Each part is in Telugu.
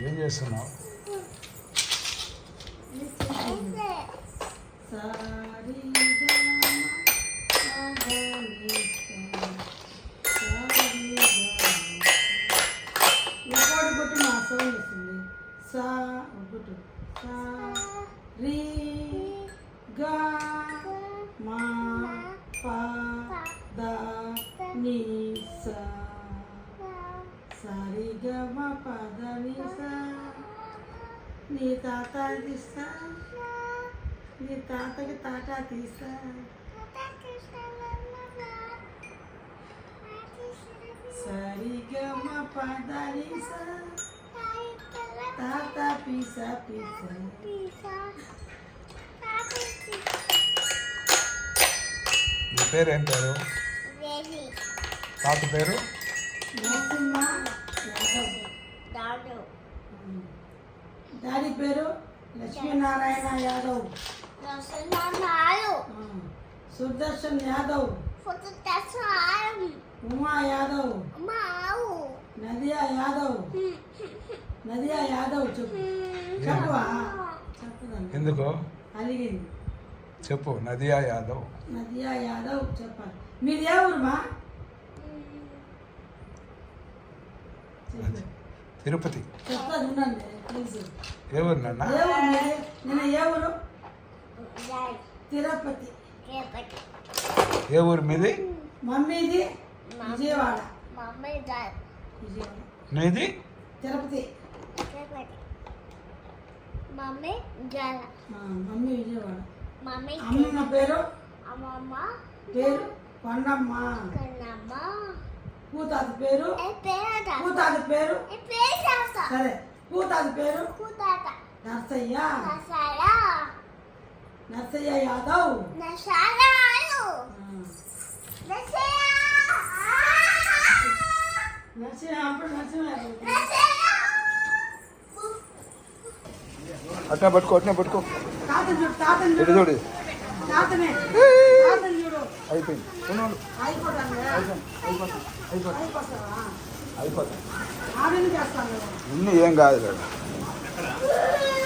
ఏం చేస్తున్నావు? ఇంకోటి కొట్టి సా ఒకటి గా మా పా దా నీ సా సరి గ మ పద ని సా నీ తాత తీస్తా నీ తాతకి తాటా తీస్తా సరి గ మ పద ని సా తాత పిసా పిసా పేరు ఏం పేరు? తాత పేరు? డాడీ పేరు లక్ష్మీనారాయణ యాదవ్. సుదర్శన్ యాదవ్. ఉమా యాదవ్. నదియా యాదవ్. నదియా యాదవ్ చెప్పు. చెప్పవా? ఎందుకు? అలిగింది. చెప్పు. నదియా యాదవ్. నదియా యాదవ్ చెప్పాలి. మీరు ఏ ఊరుమా చెప్పు. తిరుపతి. ఏ ఊరు నాన్న? తిరుపతి. ఏ ఊరు మీది? మమ్మీది విజయవాడ. విజయవాడ. నీది తిరుపతి. మమ్మీ జల ఆ, మమ్మీ విజయవాడ. మమ్మీ అమ్మమ్మ పేరు? అమ్మమ్మ. పేరు? కొండమ్మ. కన్నమ్మ కూతాది పేరు? కూతాది పేరు? సరే కూతాది పేరు? నర్సయ్య. నసారా నర్సయ్య యాదవ్. అట్నే పట్టుకో అట్నే పట్టుకో. తాతని చూడు తాతని ఇటు చూడు చూడు. తాతనే. తాతని చూడు. అయిపోయింది. అయిపోయింది. అయిపోతుంది ఏం కాదు కదా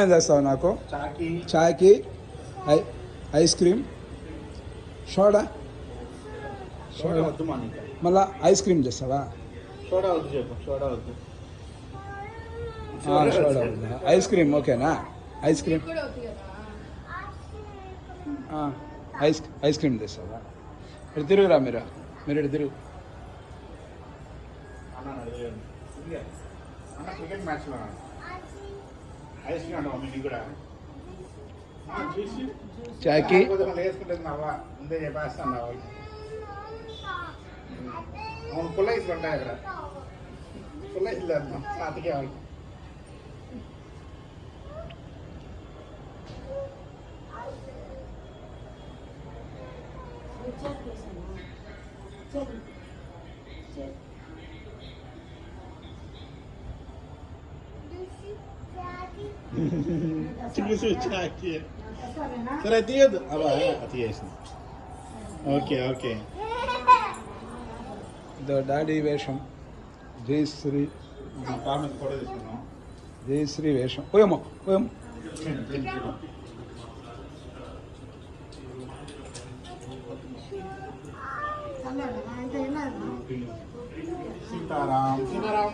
ఏం చేస్తావు నాకు చాకి ఐ ఐస్ క్రీమ్ సోడా సోడా మళ్ళా ఐస్ క్రీమ్ చేస్తావా? Soda soda soda ice cream ఓకేనా ice cream ice ice cream తెస్తావా ఇటు తిరుగురా మీరు? మీరు ఇటు తిరుగు? అన్న అడిగాను. ఇదిగే. అన్న క్రికెట్ మ్యాచ్లో ఐస్ క్రీమ్ అంటావా మీకు కూడా ఆ, చూసి చాయ్కి లేకపోతే మళ్ళీ వేసుకుంటుంది నవ్వా ముందే చెప్పేస్తాను నవ్వ అవును పుల్ల ఐస్లు ఉంటాయి అక్కడ పుల్ల ఐస్లు లేదు సాతికే వాళ్ళు చూసి చాకి చేస్తావేనా? సరే తీయద్దు అలా తీయేసింది ఓకే ఓకే ద డాడీ వేషం జయశ్రీ జయశ్రీ వేషం పోయమ్మా పోయమ్మ? సీతారాం సీతారాం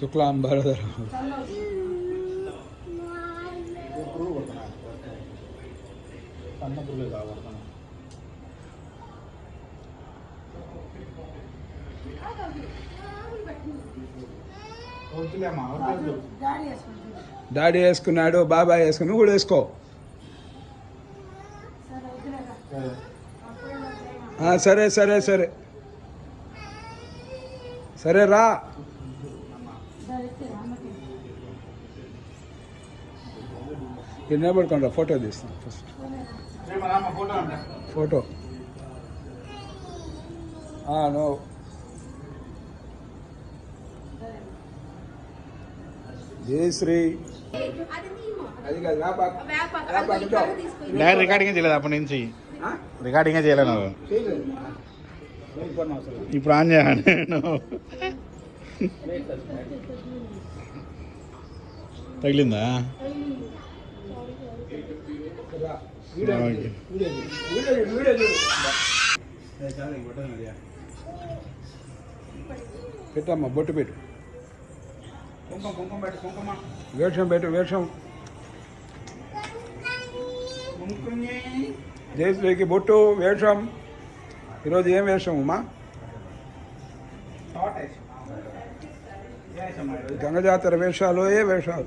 శుక్లాంబరధర. డాడీ వేసుకున్నాడు బాబాయ్ వేసుకుని నువ్వు కూడా వేసుకో. సరే సరే సరే. సరే రా. నిలబడుకోండి ఫోటో తీస్తాను first. Photo. No. Jayashree direct recording చేయలేదు అప్పటి నుంచి. రికార్డింగే చేయలేను ఇప్పుడు ఆన్ చేయాలి నేను. తగిలిందా. పెట్టమ్మా బొట్టు పెట్టు. వేషం పెట్టు వేషం. జయశ్రీకి బొట్టు వేషం. ఈరోజు ఏం వేషం ఉమా? షార్ట్ వేసి వేసమ్మా ఈరోజు. గంగ జాతర వేషాలు ఏ వేషాలు.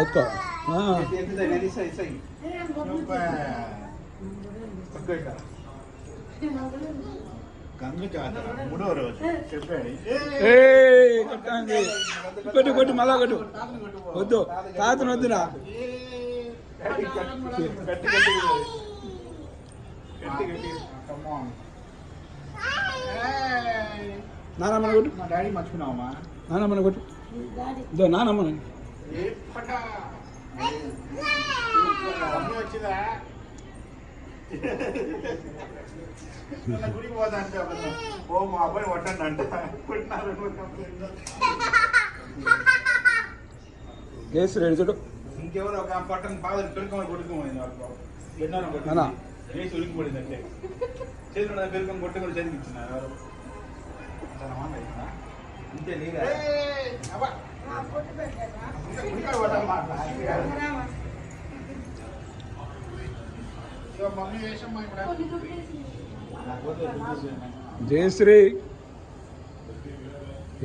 ఎత్తుకో. కొట్టు కొట్టు మళ్ళా కొట్టు. వద్దు. తాతను వద్దురా. గట్టి గట్టి గట్టి గట్టి గట్టి కమాన్ నానమ్మని కొట్టు మా డాడీ మర్చిపోయినావమ్మా నానమ్మని కొట్టు ఇదో నానమ్మని ఏ పట మమ్మీ వచ్చిందా నిన్న గుడికి పోతా అంటే అబద్ధం. ఓ మా అబ్బాయి కొట్టండి అంట కొట్టినారు జయశ్రీ ఎడు చూడు ఇంకెవరో ఒక పట్టణ బాగా పెరుకొని కొట్టుకోమైంది వాళ్ళు ఎన్నో నానా. వేసి ఉలికిపడింది అంటే చేతులు పెరుకొని కొట్టుకొని చేతికి జయశ్రీ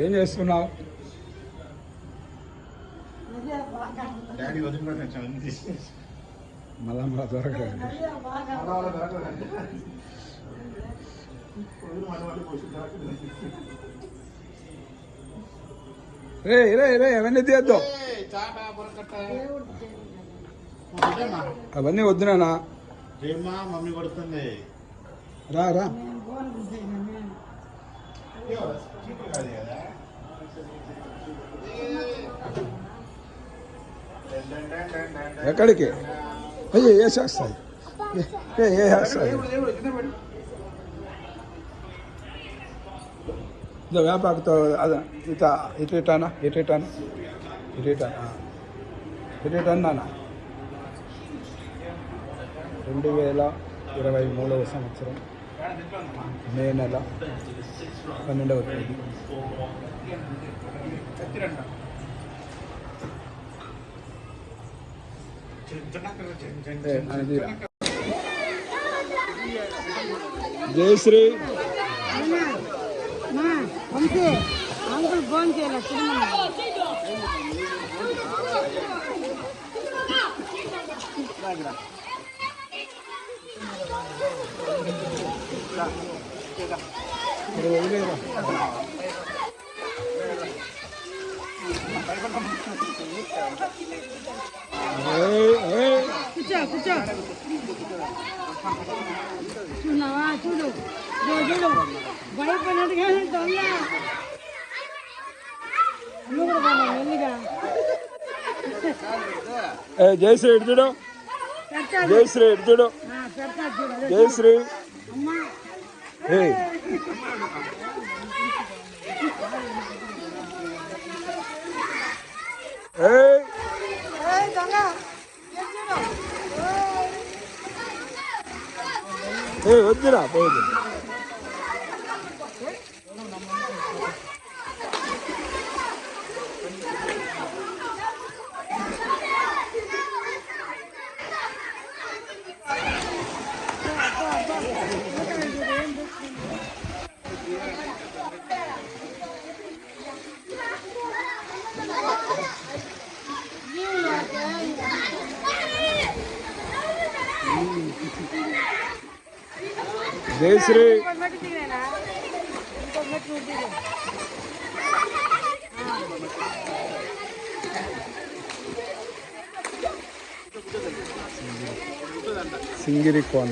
ఏం చేస్తున్నావు? మళ్ళా మళ్ళా దొరకదు. రే రే రే అవన్నీ తీయద్దు. అవన్నీ వద్దు నాన్న. మమ్మీ కొడుతుంది రా రా. ఎక్కడికి? అయ్యే వేసేస్తాయి ఏ ఏ చేస్తాయి ఇదో వేపాకుతో అదే ఇట ఇటు ఇటానా? ఇటు ఇటానా? ఇటు ఇటానా ఇటు ఇటన్నానా రెండు వేల ఇరవై మూడవ సంవత్సరం మే నెల పన్నెండవ తేదీ. జయశ్రీ అంతే అంకుల్ ఫోన్ చేయాలి తిరుమల మరి వదిలేరా. ఏయ్, ఏయ్. కూర్చో కూర్చో చూడవా చూడు చూడు చూడు భయపడినట్టుగా దొంగ నువ్వు కూడా పోనా మెల్లిగా ఏ, జయశ్రీ ఇటు చూడు పెడతాడు జయశ్రీ ఇటు చూడు ఆ, పెడతాడు చూడు అదే జయశ్రీ అమ్మా ఏయ్ ఏయ్ ఏయ్ దొంగ ఏ వద్దురా పోదు ജയശ്രീ സിംഗിരിക്കോണ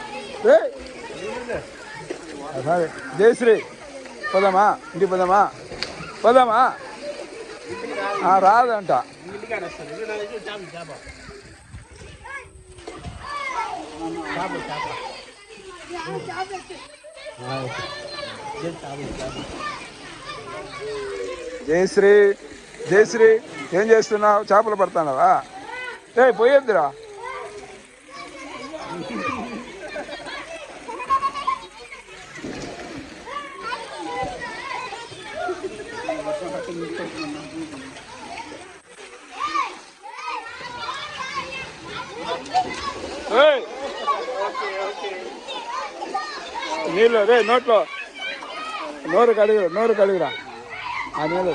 జయశ్రీ సరే జయశ్రీ పోదామా? ఇంటికి పోదామా? పోదామా? రాదంట. జయశ్రీ జయశ్రీ ఏం చేస్తున్నావు? చేపలు పడుతున్నావా? రే పోయేద్దురా రే నోట్లో నోరు కడుగు నోరు కడుగురా ఆ నీళ్ళు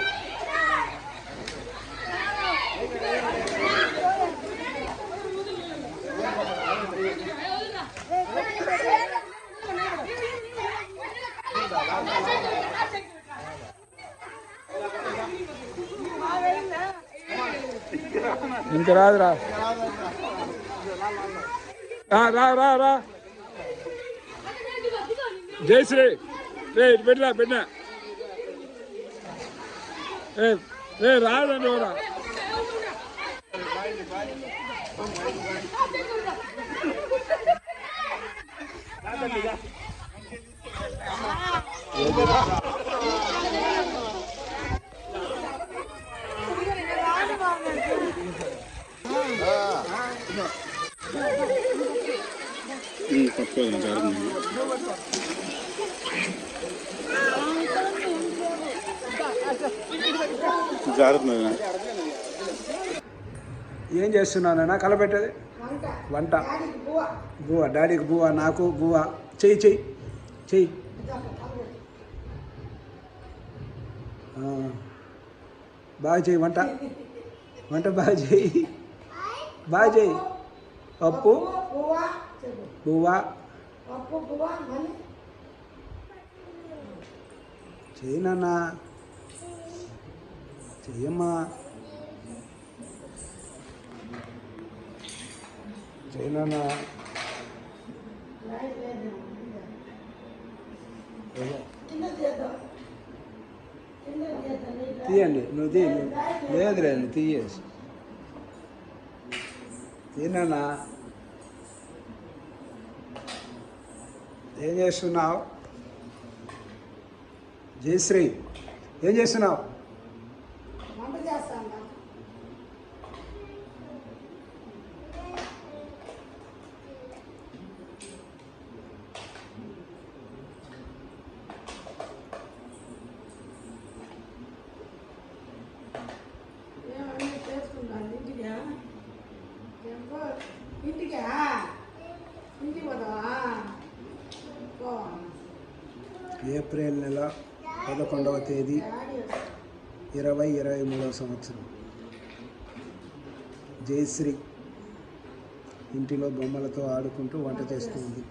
ఇంక రాదురా ఆ, రా రా రా జయశ్రీ రే ఇటు పెట్టినా పెట్టినా ఏ రే రాదండి కూడా ఏం చేస్తున్నానన్నా? కలపెట్టేది వంట. బువ డాడీకి బువ నాకు బువ చెయ్యి చెయ్యి. చెయ్యి. బాగా చెయ్యి వంట. వంట బాగా చేయి బాగా చేయి పప్పు. బువ్వ పప్పు పువ్వా మళ్ళీ చెయ్యి నాన్న చెయ్యమ్మా చెయ్యి నాన్న ఏదో. కింద చేద్దాం కింద చేద్దాం నీళ్ళు. తీయండి నువ్వు తీ లేదులే నువ్వు తీయేసి తిన్నా ఏం చేస్తున్నావు? జయశ్రీ ఏం చేస్తున్నావు వంట చేస్తాను ఏమన్నీ చేసుకుంటాను ఇంటికా చెప్పు ఇంటికా ఇంటికి పోతావా పో ఏప్రిల్ నెల పదకొండవ తేదీ ఇరవై ఇరవై మూడవ సంవత్సరం. జయశ్రీ ఇంటిలో బొమ్మలతో ఆడుకుంటూ వంట చేస్తుంది